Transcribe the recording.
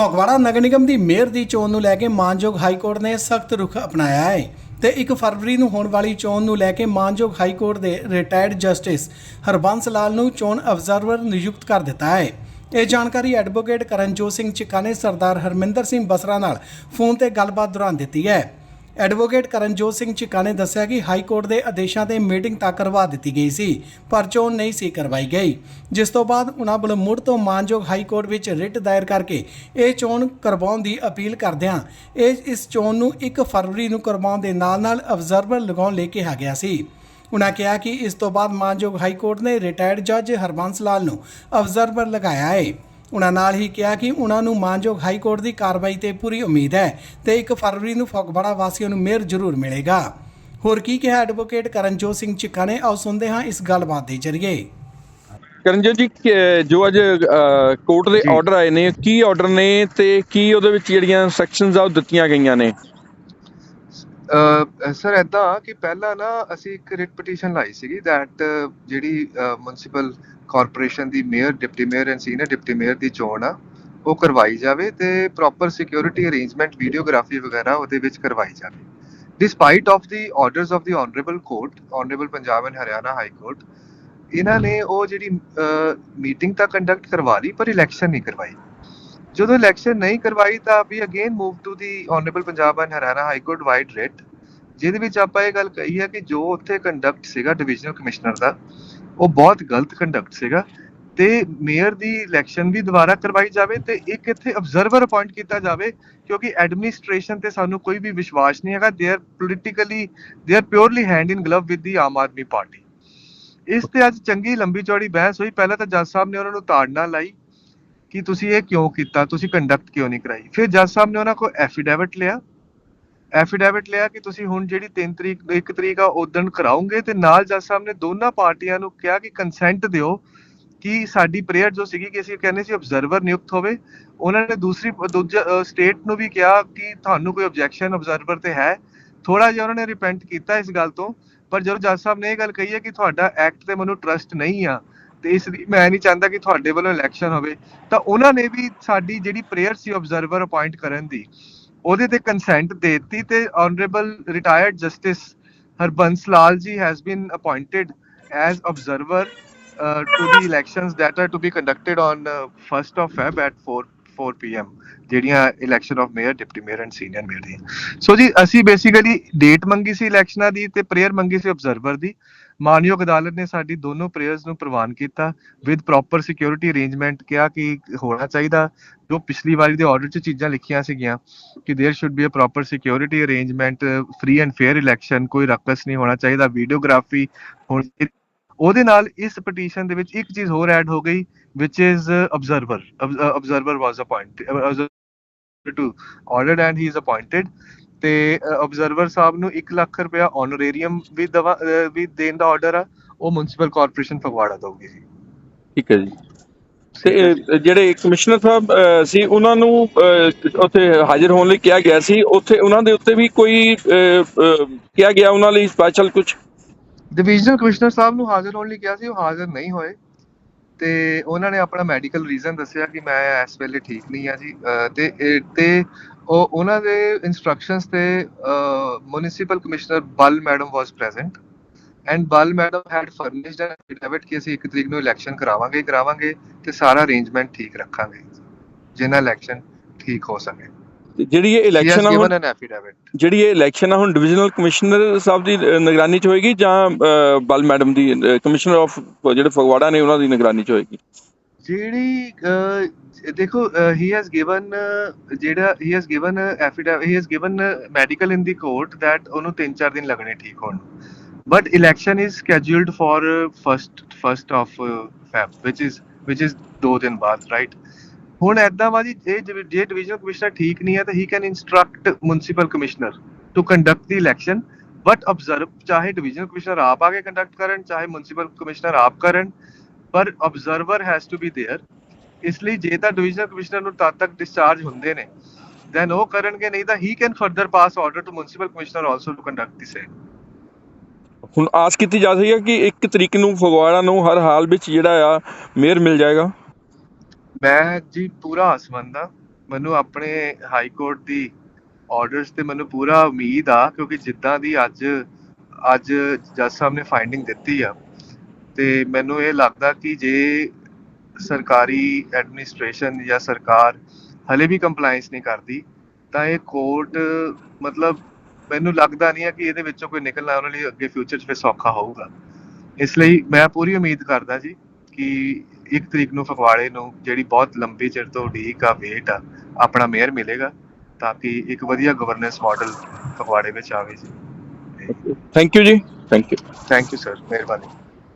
ਫਗਵਾੜਾ ਨਗਰ ਨਿਗਮ ਦੀ mayor ਦੀ ਚੋਣ ਨੂੰ ਲੈ ਕੇ ਮਾਨਯੋਗ ਹਾਈ ਕੋਰਟ ਨੇ ਸਖਤ ਰੁਖ ਅਪਣਾਇਆ ਹੈ ਤੇ 1 ਫਰਵਰੀ ਨੂੰ ਹੋਣ ਵਾਲੀ ਚੋਣ ਨੂੰ ਲੈ ਕੇ ਮਾਨਯੋਗ ਹਾਈ ਕੋਰਟ ਦੇ ਰਿਟਾਇਰਡ ਜਸਟਿਸ ਹਰਬੰਸ ਲਾਲ ਨੂੰ ਚੋਣ ਅਬਜ਼ਰਵਰ ਨਿਯੁਕਤ ਕਰ ਦਿੱਤਾ ਹੈ। ਇਹ ਜਾਣਕਾਰੀ ਐਡਵੋਕੇਟ ਕਰਨਜੋਤ ਸਿੰਘ ਚਿੱਕਾ ਨੇ ਸਰਦਾਰ ਹਰਮਿੰਦਰ ਸਿੰਘ ਬਸਰਾ ਨਾਲ ਫੋਨ ਤੇ ਗੱਲਬਾਤ ਦੌਰਾਨ ਦਿੱਤੀ ਹੈ। ਐਡਵੋਕੇਟ ਕਰਨਜੋਤ ਸਿੰਘ ਚਿੱਕਾ ਨੇ ਦੱਸਿਆ ਕਿ ਹਾਈ ਕੋਰਟ ਦੇ ਆਦੇਸ਼ਾਂ ਤੇ ਮੀਟਿੰਗ ਤਾਂ ਕਰਵਾ ਦਿੱਤੀ ਗਈ ਸੀ, ਪਰ ਚੋਣ ਨਹੀਂ ਸੀ ਕਰਵਾਈ ਗਈ। ਜਿਸ ਤੋਂ ਬਾਅਦ ਉਹਨਾਂ ਵੱਲੋਂ ਮੁੜ ਤੋਂ ਮਾਨਯੋਗ ਹਾਈ ਕੋਰਟ ਵਿੱਚ ਰਿਟ ਦਾਇਰ ਕਰਕੇ ਇਹ ਚੋਣ ਕਰਵਾਉਣ ਦੀ ਅਪੀਲ ਕਰਦਿਆਂ ਇਹ ਇਸ ਚੋਣ ਨੂੰ 1 ਫਰਵਰੀ ਨੂੰ ਕਰਵਾਉਣ ਦੇ ਨਾਲ-ਨਾਲ ਅਬਜ਼ਰਵਰ ਲਗਾਉਣ ਲਈ ਕਿਹਾ ਗਿਆ ਸੀ। ਉਨ੍ਹਾਂ ਕਿਹਾ ਕਿ ਇਸ ਤੋਂ ਬਾਅਦ ਮਾਨਯੋਗ ਹਾਈ ਕੋਰਟ ਨੇ ਰਿਟਾਇਰਡ ਜੱਜ ਹਰਬੰਸ ਲਾਲ ਨੂੰ ਅਬਜ਼ਰਵਰ ਲਗਾਇਆ ਹੈ। ਉਨ੍ਹਾਂ ਨਾਲ ਹੀ ਕਿਹਾ ਕਿ ਉਨ੍ਹਾਂ ਨੂੰ ਮਾਨਯੋਗ ਹਾਈ ਕੋਰਟ ਦੀ ਕਾਰਵਾਈ ਤੇ ਪੂਰੀ ਉਮੀਦ ਹੈ ਤੇ 1 ਫਰਵਰੀ ਨੂੰ ਫਗਵਾੜਾ ਵਾਸੀਆਂ ਨੂੰ ਮੇਅਰ ਜ਼ਰੂਰ ਮਿਲੇਗਾ। ਹੋਰ ਕੀ ਕਿਹਾ ਐਡਵੋਕੇਟ ਕਰਨਜੋਤ ਸਿੰਘ ਚਿੱਕਾ ਨੇ? ਆਓ ਸੁਣਦੇ ਹਾਂ ਇਸ ਗੱਲਬਾਤ ਦੇ ਜ਼ਰੀਏ। ਕਰਨਜੋਤ ਜੀ ਜੋ ਅੱਜ ਕੋਰਟ ਦੇ। ਆਰਡਰ ਆਏ ਨੇ ਕੀ ਆਰਡਰ ਨੇ ਤੇ ਕੀ ਉਹਦੇ ਵਿੱਚ ਜਿਹੜੀਆਂ ਸੈਕਸ਼ਨਸ ਆ ਉਹ ਦਿੱਤੀਆਂ ਗਈਆਂ ਨੇ? ਸਰ ਐਦਾਂ ਕਿ ਪਹਿਲਾਂ ਨਾ ਅਸੀਂ ਇੱਕ ਰਿਟ ਪਟੀਸ਼ਨ ਲਾਈ ਸੀਗੀ ਥੈਟ ਜਿਹੜੀ municipal corporation the mayor deputy mayor and senior deputy mayor ਦੀ ਚੋਣ ਆ, ਉਹ ਕਰਵਾਈ ਜਾਵੇ ਤੇ ਪ੍ਰੋਪਰ ਸਿਕਿਉਰਿਟੀ ਅਰੇਂਜਮੈਂਟ ਵੀਡੀਓਗ੍ਰਾਫੀ ਵਗੈਰਾ ਉਹਦੇ ਵਿੱਚ ਕਰਵਾਈ ਜਾਵੇ। Despite of the orders of the honourable court honourable Punjab and Haryana high court ਇਹਨਾਂ ਨੇ ਉਹ ਜਿਹੜੀ ਮੀਟਿੰਗ ਤਾਂ ਕੰਡਕਟ ਕਰਵਾ ਲਈ, ਪਰ ਇਲੈਕਸ਼ਨ ਨਹੀਂ ਕਰਵਾਈ। ਜਦੋਂ ਇਲੈਕਸ਼ਨ ਨਹੀਂ ਕਰਵਾਈ ਤਾਂ ਵੀ again move to the honourable Punjab and Haryana high court vide writ ਜਿਹਦੇ ਵਿੱਚ ਆਪਾਂ ਇਹ ਗੱਲ ਕਹੀ ਹੈ ਕਿ ਜੋ ਉੱਥੇ ਕੰਡਕਟ ਸੀਗਾ ਡਿਵੀਜ਼ਨਲ ਕਮਿਸ਼ਨਰ ਦਾ, ਉਹ ਬਹੁਤ ਗਲਤ ਕੰਡਕਟ ਸੀਗਾ ਤੇ ਮੇਅਰ ਦੀ ਇਲੈਕਸ਼ਨ ਵੀ ਦੁਬਾਰਾ ਕਰਵਾਈ ਜਾਵੇ ਤੇ ਇੱਕ ਇੱਥੇ ਅਬਜ਼ਰਵਰ ਅਪਾਇੰਟ ਕੀਤਾ ਜਾਵੇ, ਕਿਉਂਕਿ ਐਡਮਿਨਿਸਟ੍ਰੇਸ਼ਨ ਤੇ ਸਾਨੂੰ ਕੋਈ ਵੀ ਵਿਸ਼ਵਾਸ ਨਹੀਂ ਹੈਗਾ they are politically they are purely hand in glove with the Aam Aadmi party. ਇਸ ਤੇ ਅੱਜ ਚੰਗੀ ਲੰਬੀ ਚੌੜੀ ਬਹਿਸ ਹੋਈ, ਪਹਿਲਾਂ ਤਾਂ ਜੱਜ ਸਾਹਿਬ ਨੇ ਉਹਨਾਂ ਨੂੰ ਤਾੜਨਾ ਲਾਈ ਕਿ ਤੁਸੀਂ ਇਹ ਕਿਉਂ ਕੀਤਾ? ਤੁਸੀਂ ਕੰਡਕਟ ਕਿਉਂ ਨਹੀਂ ਕਰਾਈ? ਫਿਰ ਜੱਜ ਸਾਹਿਬ ਨੇ ਉਹਨਾਂ ਕੋਲ ਐਫੀਡੇਵਿਟ ਲਿਆ। ਐਫੀਡੇਵਿਟ ਲਿਆ ਕਿ ਤੁਸੀਂ ਹੁਣ ਜਿਹੜੀ 3 ਤਰੀਕ 1 ਤਰੀਕ ਆ ਉਦੋਂ ਕਰਾਉਂਗੇ ਤੇ ਨਾਲ ਜੱਜ ਸਾਹਿਬ ਨੇ ਦੋਨਾਂ ਪਾਰਟੀਆਂ ਨੂੰ ਕਿਹਾ ਕਿ ਕੰਸੈਂਟ ਦਿਓ ਕਿ ਸਾਡੀ ਪ੍ਰੇਅਰ ਜੋ ਸੀਗੀ ਕਿ ਅਸੀਂ ਕਹਿੰਦੇ ਸੀ ਅਬਜ਼ਰਵਰ ਨਿਯੁਕਤ ਹੋਵੇ। ਉਹਨਾਂ ਨੇ ਦੂਸਰੀ, ਦੂਜਾ ਸਟੇਟ ਨੂੰ ਵੀ ਕਿਹਾ ਕਿ ਤੁਹਾਨੂੰ ਕੋਈ ਆਬਜੈਕਸ਼ਨ ਅਬਜ਼ਰਵਰ ਤੇ ਹੈ। ਥੋੜਾ ਜਿਹਾ ਉਹਨਾਂ ਨੇ ਰਿਪੈਂਟ ਕੀਤਾ ਇਸ ਗੱਲ ਤੋਂ। ਪਰ ਜਦੋਂ ਜੱਜ ਸਾਹਿਬ ਨੇ ਇਹ ਗੱਲ ਕਹੀ ਹੈ ਕਿ ਤੁਹਾਡਾ ਐਕਟ ਤੇ ਮੈਨੂੰ ਟਰਸਟ ਨਹੀਂ ਆ ਤੇ ਇਸ ਲਈ ਮੈਂ ਨਹੀਂ ਚਾਹੁੰਦਾ ਕਿ ਤੁਹਾਡੇ ਵੱਲੋਂ ਇਲੈਕਸ਼ਨ ਹੋਵੇ, ਤਾਂ ਉਹਨਾਂ ਨੇ ਵੀ ਸਾਡੀ ਜਿਹੜੀ ਪ੍ਰੇਅਰ ਸੀ ਆਬਜ਼ਰਵਰ ਅਪਾਇੰਟ ਕਰਨ ਦੀ, ਉਹਦੇ ਤੇ ਕੰਸੈਂਟ ਦੇ ਦਿੱਤੀ ਤੇ honourable retired justice Harbans Lal ji has been appointed as observer to the elections that are to be conducted on 1st of Feb at 4 4 pm ਜਿਹੜੀਆਂ election of mayor deputy mayor and senior mayor ਦੀਆਂ so ਜੀ ਅਸੀਂ basically date ਮੰਗੀ ਸੀ ਇਲੈਕਸ਼ਨਾਂ ਦੀ ਤੇ prayer ਮੰਗੀ ਸੀ observer ਦੀ ਮਾਨਯੋਗ ਅਦਾਲਤ ਨੇ ਸਾਡੀ ਦੋਨੋਂ ਪ੍ਰੇਅਰਸ ਨੂੰ ਪ੍ਰਵਾਨ ਕੀਤਾ ਵਿਦ ਪ੍ਰੋਪਰ ਸਿਕਿਉਰਿਟੀ ਅਰੇਂਜਮੈਂਟ ਕਿਹਾ ਕਿ ਹੋਣਾ ਚਾਹੀਦਾ ਜੋ ਪਿਛਲੀ ਵਾਰੀ ਦੇ ਆਰਡਰ 'ਚ ਚੀਜ਼ਾਂ ਲਿਖੀਆਂ ਸੀਗੀਆਂ ਕਿ there should be a proper security arrangement free and fair election ਕੋਈ ਰਕਸ ਨਹੀਂ ਹੋਣਾ ਚਾਹੀਦਾ ਵੀਡੀਓਗ੍ਰਾਫੀ ਹੁਣ ਉਹਦੇ ਨਾਲ ਇਸ ਪਟੀਸ਼ਨ ਦੇ ਵਿੱਚ ਇੱਕ ਚੀਜ਼ ਹੋਰ ਐਡ ਹੋ ਗਈ, which is observer observer was appointed to ordered and he is appointed, ਤੇ ਆਬਜ਼ਰਵਰ ਸਾਹਿਬ ਨੂੰ 1 ਲੱਖ ਰੁਪਇਆ ਆਨਰੇਰੀਅਮ ਵੀ ਦਵਾ ਵੀ ਦੇਣ ਦਾ ਆਰਡਰ ਆ, ਉਹ ਮਿਊਨਿਸਪਲ ਕਾਰਪੋਰੇਸ਼ਨ ਫਗਵਾੜਾ ਦਊਗੀ ਜੀ। ਠੀਕ ਹੈ ਜੀ। ਤੇ ਜਿਹੜੇ ਕਮਿਸ਼ਨਰ ਸਾਹਿਬ ਸੀ, ਉਹਨਾਂ ਨੂੰ ਉੱਥੇ ਹਾਜ਼ਰ ਹੋਣ ਲਈ ਕਿਹਾ ਗਿਆ ਸੀ, ਉੱਥੇ ਉਹਨਾਂ ਦੇ ਉੱਤੇ ਵੀ ਕੋਈ ਕਿਹਾ ਗਿਆ ਉਹਨਾਂ ਲਈ ਸਪੈਸ਼ਲ ਕੁਝ ਡਿਵੀਜ਼ਨਲ ਕਮਿਸ਼ਨਰ ਸਾਹਿਬ ਨੂੰ ਹਾਜ਼ਰ ਹੋਣ ਲਈ ਕਿਹਾ ਸੀ, ਉਹ ਹਾਜ਼ਰ ਨਹੀਂ ਹੋਏ। ਤੇ ਉਹਨਾਂ ਨੇ ਆਪਣਾ ਮੈਡੀਕਲ ਰੀਜ਼ਨ ਦੱਸਿਆ ਕਿ ਮੈਂ ਇਸ ਵੇਲੇ ਠੀਕ ਨਹੀਂ ਆ ਜੀ। ਤੇ ਤੇ ਉਹ, ਉਹਨਾਂ ਦੇ ਇਨਸਟਰਕਸ਼ਨਸ ਤੇ municipal commissioner Bal madam was present and Bal madam had furnished an affidavit ਕਿ ਅਸੀਂ ਇੱਕ ਤਰੀਕ ਨੂੰ ਇਲੈਕਸ਼ਨ ਕਰਾਵਾਂਗੇ ਕਰਾਵਾਂਗੇ ਤੇ ਸਾਰਾ ਅਰੇਂਜਮੈਂਟ ਠੀਕ ਰੱਖਾਂਗੇ, ਜਿੰਨਾ ਇਲੈਕਸ਼ਨ ਠੀਕ ਹੋ ਸਕੇ। ਜਿਹੜੀ ਇਹ ਇਲੈਕਸ਼ਨ ਆ ਹੁਣ ਜਿਹੜੀ ਇਹ ਇਲੈਕਸ਼ਨ ਆ ਹੁਣ ਡਿਵੀਜ਼ਨਲ ਕਮਿਸ਼ਨਰ ਸਾਹਿਬ ਦੀ ਨਿਗਰਾਨੀ 'ਚ ਹੋਏਗੀ ਜਾਂ ਬਲ ਮੈਡਮ ਦੀ ਕਮਿਸ਼ਨਰ ਆਫ ਜਿਹੜੇ ਫਗਵਾੜਾ ਨੇ ਉਹਨਾਂ ਦੀ ਨਿਗਰਾਨੀ 'ਚ ਹੋਏਗੀ? ਜਿਹੜੀ ਦੇਖੋ ਹੀ ਹੈਜ਼ ਗਿਵਨ ਜਿਹੜਾ he has given affidavit he has given medical in the court that ਉਹਨੂੰ 3-4 ਦਿਨ ਲੱਗਣੇ ਠੀਕ ਹੋਣ but election is scheduled for first first of Feb which is which is ਦੋ ਦਿਨ ਬਾਅਦ ਰਾਈਟ ਹੁਣ ਐਦਾਂ ਵਾ ਜੀ ਇਹ ਜਿਵੇਂ- ਜੇ ਡਿਵੀਜ਼ਨਲ ਕਮਿਸ਼ਨਰ ਠੀਕ ਨਹੀਂ ਹੈ ਤਾਂ ਹੀ can instruct municipal commissioner to conduct the election but observe ਚਾਹੇ ਡਿਵੀਜ਼ਨਲ ਕਮਿਸ਼ਨਰ ਆਪ ਆ ਕੇ ਕੰਡਕਟ ਕਰਨ ਚਾਹੇ ਮਿਊਨਿਸਪਲ ਕਮਿਸ਼ਨਰ ਆਪ ਕਰਨ ਪਰ observer has to be there ਇਸ ਲਈ ਜੇ ਤਾਂ ਡਿਵੀਜ਼ਨਲ ਕਮਿਸ਼ਨਰ ਨੂੰ ਤਦ ਤੱਕ ਡਿਸਚਾਰਜ ਹੁੰਦੇ ਨੇ ਦੈਨ ਉਹ ਕਰਨਗੇ ਨਹੀਂ ਤਾਂ ਹੀ can further pass order to municipal commissioner also to conduct the same ਹੁਣ ਆਸ ਕੀਤੀ ਜਾ ਸਕਦੀ ਹੈ ਕਿ ਇੱਕ ਤਰੀਕ ਨੂੰ ਫਗਵਾੜਾ ਨੂੰ ਹਰ ਹਾਲ ਵਿੱਚ ਜਿਹੜਾ ਆ ਮੇਅਰ ਮਿਲ ਜਾਏਗਾ ਮੈਂ ਜੀ ਪੂਰਾ ਆਸਮੰਦ ਆ ਮੈਨੂੰ ਆਪਣੇ ਹਾਈ ਕੋਰਟ ਦੀ ਆਰਡਰਸ ਤੇ ਮੈਨੂੰ ਪੂਰਾ ਉਮੀਦ ਆ, ਕਿਉਂਕਿ ਜਿੱਦਾਂ ਦੀ ਅੱਜ ਅੱਜ ਜੱਜ ਸਾਹਿਬ ਨੇ ਫਾਈਂਡਿੰਗ ਦਿੱਤੀ ਆ, ਤੇ ਮੈਨੂੰ ਇਹ ਲੱਗਦਾ ਕਿ ਜੇ ਸਰਕਾਰੀ ਐਡਮਿਨਿਸਟ੍ਰੇਸ਼ਨ ਜਾਂ ਸਰਕਾਰ ਹਲੇ ਵੀ ਕੰਪਲਾਈਂਸ ਨਹੀਂ ਕਰਦੀ, ਤਾਂ ਇਹ ਕੋਰਟ ਮਤਲਬ ਮੈਨੂੰ ਲੱਗਦਾ ਨਹੀਂ ਆ ਕਿ ਇਹਦੇ ਵਿੱਚੋਂ ਕੋਈ ਨਿਕਲਣਾ, ਉਹਨਾਂ ਲਈ ਅੱਗੇ ਫਿਊਚਰ 'ਚ ਫਿਰ ਸੌਖਾ ਹੋਊਗਾ। ਇਸ ਲਈ ਮੈਂ ਪੂਰੀ ਉਮੀਦ ਕਰਦਾ ਜੀ ਕਿ ਇੱਕ ਤਰੀਕ ਨੂੰ ਫਗਵਾੜੇ ਨੂੰ ਜਿਹੜੀ ਬਹੁਤ ਲੰਬੀ ਚਿਰ ਤੋਂ ਉਡੀਕ ਆ ਵੇਟ ਆ ਆਪਣਾ ਮੇਅਰ ਮਿਲੇਗਾ ਤਾਂ ਕਿ ਇੱਕ ਵਧੀਆ ਗਵਰਨੈਂਸ ਮਾਡਲ ਫਗਵਾੜੇ ਵਿੱਚ ਆਵੇ ਜੀ। ਥੈਂਕ ਯੂ ਜੀ। Thank you thank you sir ਮਿਹਰਬਾਨੀ।